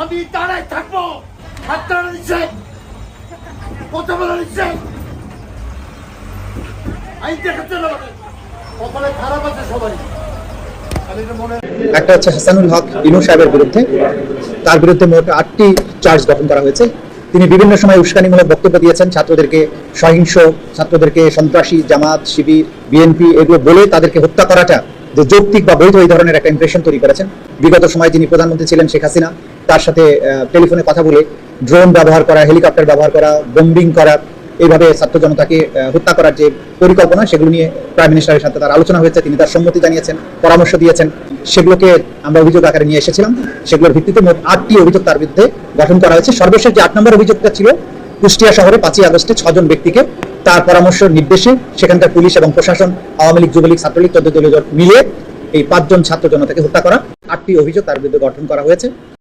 আমি দাঁড়ায় থাকব। হাতটা নিচ্ছে কথা বলা নিচ্ছে আইন দেখাচ্ছে কপালে খারাপ আছে সবাই। একটা হচ্ছে হাসানুল হক ইনু সাহেবের বিরুদ্ধে। তার বিরুদ্ধে মোট আটটি চার্জ গঠন করা হয়েছে। তিনি বিভিন্ন সময় উস্কানিমূলক বক্তব্য দিয়েছেন। ছাত্রদেরকে সহিংস, ছাত্রদেরকে সন্ত্রাসী, জামাত, শিবির, বিএনপি, এগুলো বলে তাদেরকে হত্যা করাটা যে যৌক্তিক বা বৈধ এই ধরনের একটা ইমপ্রেশন তৈরি করেছেন। বিগত সময় যিনি প্রধানমন্ত্রী ছিলেন শেখ হাসিনা। তার সাথে টেলিফোনে কথা বলে ড্রোন ব্যবহার করা হেলিকপ্টার ব্যবহার করা বোম্বিং করা, এইভাবে ছাত্র জনতাকে হত্যা করার যে পরিকল্পনা, সেগুলো নিয়ে প্রাইম মিনিস্টারের সাথে তার আলোচনা হয়েছে। তিনি তার সম্মতি জানিয়েছেন, পরামর্শ দিয়েছেন। সেগুলোকে আমরা অভিযোগ আকারে নিয়ে এসেছিলাম। সেগুলোর ভিত্তিতে মোট আটটি অভিযোগ তার বিরুদ্ধে গঠন করা হয়েছে। সর্বশেষ যে আট নম্বর অভিযোগটা ছিল, কুষ্টিয়া শহরে পাঁচই আগস্টে ছজন ব্যক্তিকে তার পরামর্শ নির্দেশে সেখানকার পুলিশ এবং প্রশাসন, আওয়ামী লীগ, যুবলীগ, ছাত্রলীগ চোদ্দ মিলিয়ে এই পাঁচজন ছাত্র জনতাকে হত্যা করা। আটটি অভিযোগ তার বিরুদ্ধে গঠন করা হয়েছে।